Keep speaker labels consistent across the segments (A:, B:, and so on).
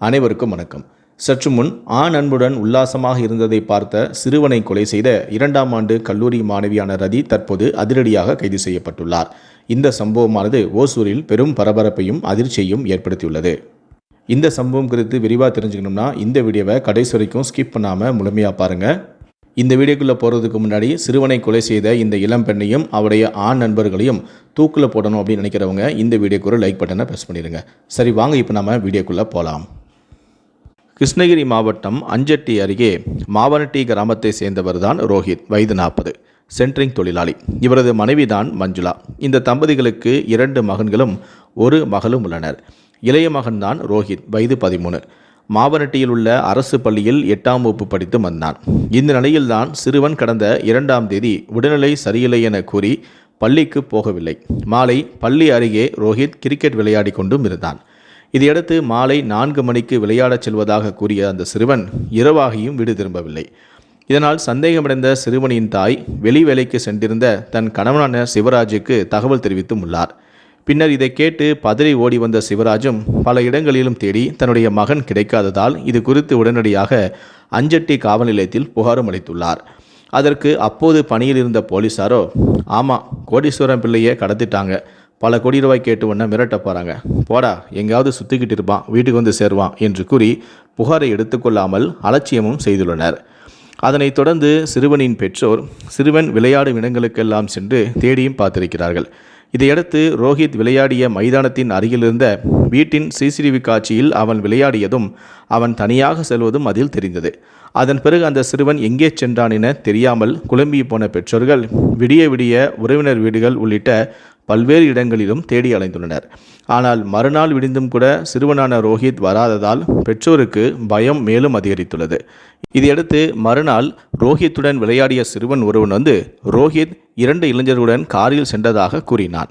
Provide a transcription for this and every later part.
A: அனைவருக்கும் வணக்கம். சற்று முன் ஆண் அன்புடன் உல்லாசமாக இருந்ததை பார்த்த சிறுவனை கொலை செய்த இரண்டாம் ஆண்டு கல்லூரி மாணவியான ரதி தற்போது அதிரடியாக கைது செய்யப்பட்டுள்ளார். இந்த சம்பவமானது ஓசூரில் பெரும் பரபரப்பையும் அதிர்ச்சியையும் ஏற்படுத்தியுள்ளது. இந்த சம்பவம் குறித்து விரிவாக தெரிஞ்சுக்கணும்னா இந்த வீடியோவை கடைசி வரைக்கும் ஸ்கிப் பண்ணாமல் முழுமையாக பாருங்கள் இந்த வீடியோக்குள்ளே போகிறதுக்கு முன்னாடி சிறுவனை கொலை செய்த இந்த இளம் பெண்ணையும் அவருடைய ஆண் நண்பர்களையும் தூக்கில் போடணும் அப்படின்னு நினைக்கிறவங்க இந்த வீடியோக்கு ஒரு லைக் பட்டனை ப்ரெஸ் பண்ணிடுங்க சரி வாங்க இப்போ நம்ம வீடியோக்குள்ளே போகலாம் கிருஷ்ணகிரி மாவட்டம் அஞ்சட்டி அருகே மாவனட்டி கிராமத்தை சேர்ந்தவர் தான் ரோஹித் வயது நாற்பது. சென்ட்ரிங் தொழிலாளி. இவரது மனைவிதான் மஞ்சுளா. இந்த தம்பதிகளுக்கு இரண்டு மகன்களும் ஒரு மகளும் உள்ளனர். இளைய மகன்தான் ரோஹித் வயது பதிமூணு. மாவனட்டியில் உள்ள அரசு பள்ளியில் எட்டாம் வகுப்பு படித்து வந்தான். இந்த நிலையில்தான் சிறுவன் கடந்த இரண்டாம் தேதி உடல்நிலை சரியில்லை என கூறி பள்ளிக்கு போகவில்லை. மாலை பள்ளி அருகே ரோஹித் கிரிக்கெட் விளையாடி கொண்டும் இருந்தான். இதையடுத்து மாலை நான்கு மணிக்கு விளையாடச் செல்வதாக கூறிய அந்த சிறுவன் இரவாகியும் வீடு திரும்பவில்லை. இதனால் சந்தேகமடைந்த சிறுவனின் தாய் வெளி வேலைக்கு சென்றிருந்த தன் கணவனான சிவராஜுக்கு தகவல் தெரிவித்தும் உள்ளார். பின்னர் இதை கேட்டு பதறி ஓடி வந்த சிவராஜும் பல இடங்களிலும் தேடி தன்னுடைய மகன் கிடைக்காததால் இது குறித்து உடனடியாக அஞ்சட்டி காவல் நிலையத்தில் புகாரும் அளித்துள்ளார். அதற்கு அப்போது பணியில் இருந்த போலீசாரோ ஆமாம் கோடீஸ்வரம் பிள்ளையை கடத்திட்டாங்க. பல கோடி ரூபாய் கேட்டு உடனே மிரட்ட போகிறாங்க போடா எங்கேயாவது சுற்றிக்கிட்டு இருப்பான் வீட்டுக்கு வந்து சேருவான் என்று கூறி புகாரை எடுத்துக்கொள்ளாமல் அலட்சியமும் செய்துள்ளனர். அதனைத் தொடர்ந்து சிறுவனின் பெற்றோர் சிறுவன் விளையாடும் இடங்களுக்கெல்லாம் சென்று தேடியும் பார்த்திருக்கிறார்கள். இதையடுத்து ரோஹித் விளையாடிய மைதானத்தின் அருகிலிருந்த வீட்டின் சிசிடிவி காட்சியில் அவன் விளையாடியதும் அவன் தனியாக செல்வதும் அதில் தெரிந்தது. அதன் பிறகு அந்த சிறுவன் எங்கே சென்றான் என தெரியாமல் குழம்பி போன பெற்றோர்கள் விடிய விடிய உறவினர் வீடுகள் உள்ளிட்ட பல்வேறு இடங்களிலும் தேடி அலைந்துள்ளனர். ஆனால் மறுநாள் விடிந்தும் கூட சிறுவனான ரோஹித் வராததால் பெற்றோருக்கு பயம் மேலும் அதிகரித்துள்ளது. இதையடுத்து மறுநாள் ரோஹித்துடன் விளையாடிய சிறுவன் ஒருவன் வந்து ரோஹித் இரண்டு இளைஞர்களுடன் காரில் சென்றதாக கூறினான்.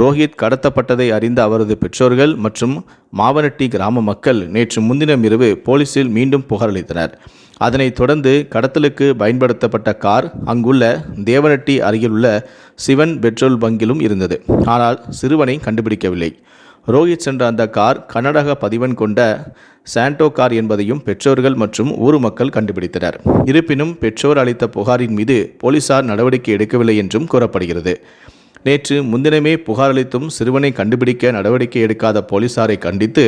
A: ரோஹித் கடத்தப்பட்டதை அறிந்த அவரது பெற்றோர்கள் மற்றும் மாவனட்டி கிராம மக்கள் நேற்று முன்தினம் இரவு போலீசில் மீண்டும் புகாரளித்தனர் அதனைத் தொடர்ந்து கடத்தலுக்கு பயன்படுத்தப்பட்ட கார் அங்குள்ள தேவனட்டி அருகிலுள்ள சிவன் பெட்ரோல் பங்கிலும் இருந்தது. ஆனால் சிறுவனை கண்டுபிடிக்கவில்லை. ரோஹித் சென்ற அந்த கார் கனடக பதிவன் கொண்ட சாண்டோ கார் என்பதையும் பெற்றோர்கள் மற்றும் ஊர் மக்கள் கண்டுபிடித்தனர். இருப்பினும் பெற்றோர் அளித்த புகாரின் மீது போலீசார் நடவடிக்கை எடுக்கவில்லை என்றும் கூறப்படுகிறது. நேற்று முன்தினமே புகார் அளித்தும் சிறுவனை கண்டுபிடிக்க நடவடிக்கை எடுக்காத போலீசாரை கண்டித்து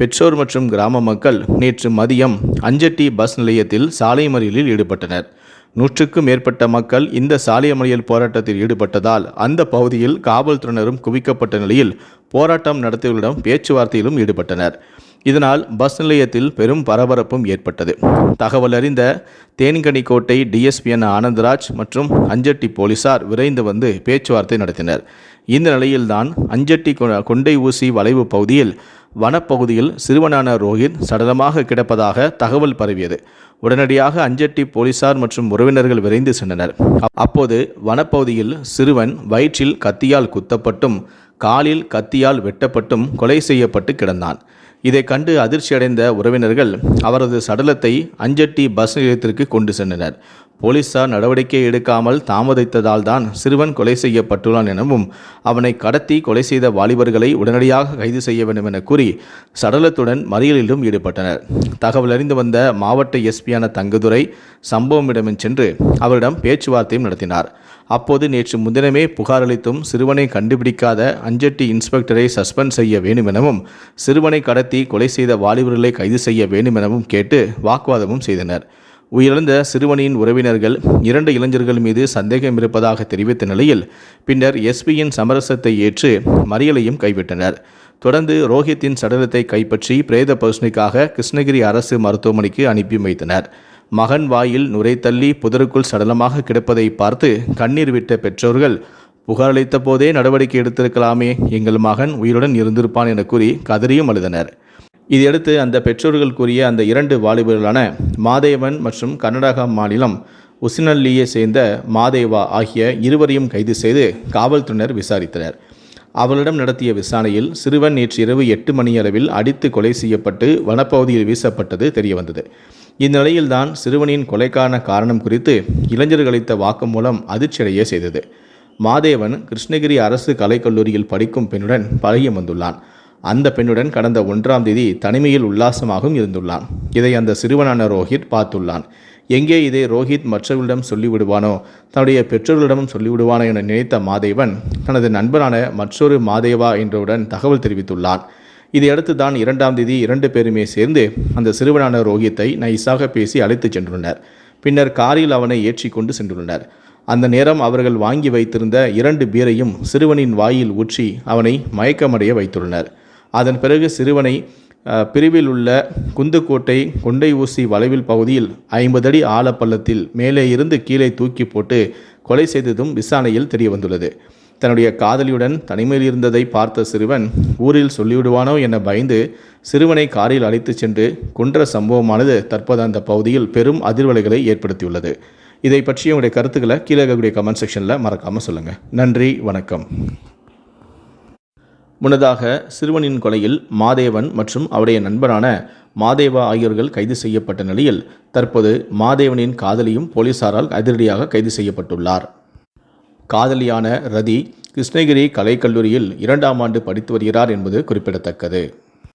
A: பெற்றோர் மற்றும் கிராம மக்கள் நேற்று மதியம் அஞ்சட்டி பஸ் நிலையத்தில் சாலை மறியலில் ஈடுபட்டனர். நூற்றுக்கும் மேற்பட்ட மக்கள் இந்த சாலை மறியல் போராட்டத்தில் ஈடுபட்டதால் அந்த பகுதியில் காவல்துறையினரும் குவிக்கப்பட்ட நிலையில் போராட்டம் நடத்தியவர்களிடம் பேச்சுவார்த்தையிலும் ஈடுபட்டனர். இதனால் பஸ் நிலையத்தில் பெரும் பரபரப்பும் ஏற்பட்டது. தகவல் அறிந்த தேன்கனிக்கோட்டை டிஎஸ்பிஎன் ஆனந்தராஜ் மற்றும் அஞ்சட்டி போலீசார் விரைந்து வந்து பேச்சுவார்த்தை நடத்தினர். இந்த நிலையில்தான் அஞ்சட்டி கொண்டை ஊசி வளைவு பகுதியில் வனப்பகுதியில் சிறுவனான ரோஹித் சடலமாக கிடப்பதாக தகவல் பரவியது. உடனடியாக அஞ்சட்டி போலீசார் மற்றும் உறவினர்கள் விரைந்து சென்றனர். அப்போது வனப்பகுதியில் சிறுவன் வயிற்றில் கத்தியால் குத்தப்பட்டும் காலில் கத்தியால் வெட்டப்பட்டும் கொலை செய்யப்பட்டு கிடந்தான். இதை கண்டு அதிர்ச்சியடைந்த உறவினர்கள் அவரது சடலத்தை அஞ்சட்டி பஸ் நிலையத்திற்கு கொண்டு சென்றனர். போலீசார் நடவடிக்கை எடுக்காமல் தாமதித்ததால் தான் சிறுவன் கொலை செய்யப்பட்டுள்ளான் எனவும் அவனை கடத்தி கொலை செய்த வாலிபர்களை உடனடியாக கைது செய்ய வேண்டும் என கூறி சடலத்துடன் மறியலிலும் ஈடுபட்டனர். தகவல் அறிந்து வந்த மாவட்ட எஸ்பியான தங்குதுரை சம்பவமிடமும் சென்று அவரிடம் பேச்சுவார்த்தையும் நடத்தினார். அப்போது நேற்று முன்தினமே புகார் அளித்தும் சிறுவனை கண்டுபிடிக்காத அஞ்செட்டி இன்ஸ்பெக்டரை சஸ்பெண்ட் செய்ய வேண்டுமெனவும் சிறுவனை கடத்தி கொலை செய்த வாலிபர்களை கைது செய்ய வேண்டுமெனவும் கேட்டு வாக்குவாதமும் செய்தனர். உயிரிழந்த சிறுவனின் உறவினர்கள் இரண்டு இளைஞர்கள் மீது சந்தேகம் இருப்பதாக தெரிவித்த நிலையில் பின்னர் எஸ்பியின் சமரசத்தை ஏற்று மறியலையும் கைவிட்டனர். தொடர்ந்து ரோஹித்தின் சடலத்தை கைப்பற்றி பிரேத பரிசனைக்காக கிருஷ்ணகிரி அரசு மருத்துவமனைக்கு அனுப்பி வைத்தனர். மகன் வாயில் நுரை தள்ளி புதருக்குள் சடலமாக கிடப்பதை பார்த்து கண்ணீர் விட்ட பெற்றோர்கள் புகாரளித்த போதே நடவடிக்கை எடுத்திருக்கலாமே எங்கள் மகன் உயிருடன் இருந்திருப்பான் என கூறி கதறியும் அழுதனர். இதையடுத்து அந்த பெற்றோர்கள் கூறிய அந்த இரண்டு வாலிபர்களான மாதேவன் மற்றும் கர்நாடகா மாநிலம் உசினல்லியை சேர்ந்த மாதேவா ஆகிய இருவரையும் கைது செய்து காவல்துறையினர் விசாரித்தனர். அவர்களிடம் நடத்திய விசாரணையில் சிறுவன் நேற்று இரவு எட்டு மணியளவில் அடித்து கொலை செய்யப்பட்டு வனப்பகுதியில் வீசப்பட்டது தெரியவந்தது. இந்நிலையில்தான் சிறுவனின் கொலைக்கான காரணம் குறித்து இளைஞர்கள் அளித்த வாக்குமூலம் அதிர்ச்சியடைய செய்தது. மாதேவன் கிருஷ்ணகிரி அரசு கலைக்கல்லூரியில் படிக்கும் பெண்ணுடன் பழகி வந்துள்ளான். அந்த பெண்ணுடன் கடந்த ஒன்றாம் தேதி தனிமையில் உல்லாசமாகவும் இருந்துள்ளான். இதை அந்த சிறுவனான ரோஹித் பார்த்துள்ளான். எங்கே இதை ரோஹித் மற்றவர்களிடம் சொல்லிவிடுவானோ தன்னுடைய பெற்றோர்களிடமும் சொல்லிவிடுவானோ என நினைத்த மாதேவன் தனது நண்பரான மற்றொரு மாதேவா என்றவுடன் தகவல் தெரிவித்துள்ளான். இதையடுத்து தான் இரண்டாம் தேதி இரண்டு பேருமே சேர்ந்து அந்த சிறுவனான ரோஹித்தை நைஸாக பேசி அழைத்துச் சென்றுள்ளனர். பின்னர் காரில் அவனை ஏற்றி கொண்டு சென்றுள்ளனர். அந்த நேரம் அவர்கள் வாங்கி வைத்திருந்த இரண்டு பீரையும் சிறுவனின் வாயில் ஊற்றி அவனை மயக்கமடைய வைத்துள்ளனர். அதன் பிறகு சிறுவனை பிரிவில் உள்ள குந்துக்கோட்டை கொண்டை ஊசி வளைவில் பகுதியில் ஐம்பது அடி ஆழப்பள்ளத்தில் மேலே இருந்து கீழே தூக்கி போட்டு கொலை செய்ததும் விசாரணையில் தெரிய வந்துள்ளது தன்னுடைய காதலியுடன் தனிமையில் இருந்ததை பார்த்த சிறுவன் ஊரில் சொல்லிவிடுவானோ? என பயந்து சிறுவனை காரில் அழைத்துச் சென்று குன்ற சம்பவமானது தற்போது அந்த பகுதியில் பெரும் அதிர்வலைகளை ஏற்படுத்தியுள்ளது. இதை பற்றி உங்களுடைய கருத்துக்களை கீழே இருக்கக்கூடிய கமெண்ட் செக்ஷனில் மறக்காமல் சொல்லுங்கள் நன்றி வணக்கம். முன்னதாக சிறுவனின் கொலையில் மாதேவன் மற்றும் அவருடைய நண்பரான மாதேவா ஆகியோர்கள் கைது செய்யப்பட்ட நிலையில் தற்போது மாதேவனின் காதலியும் போலீசாரால் அதிரடியாக கைது செய்யப்பட்டுள்ளார். காதலியான ரதி கிருஷ்ணகிரி கலைக்கல்லூரியில் இரண்டாம் ஆண்டு படித்து வருகிறார் என்பது குறிப்பிடத்தக்கது.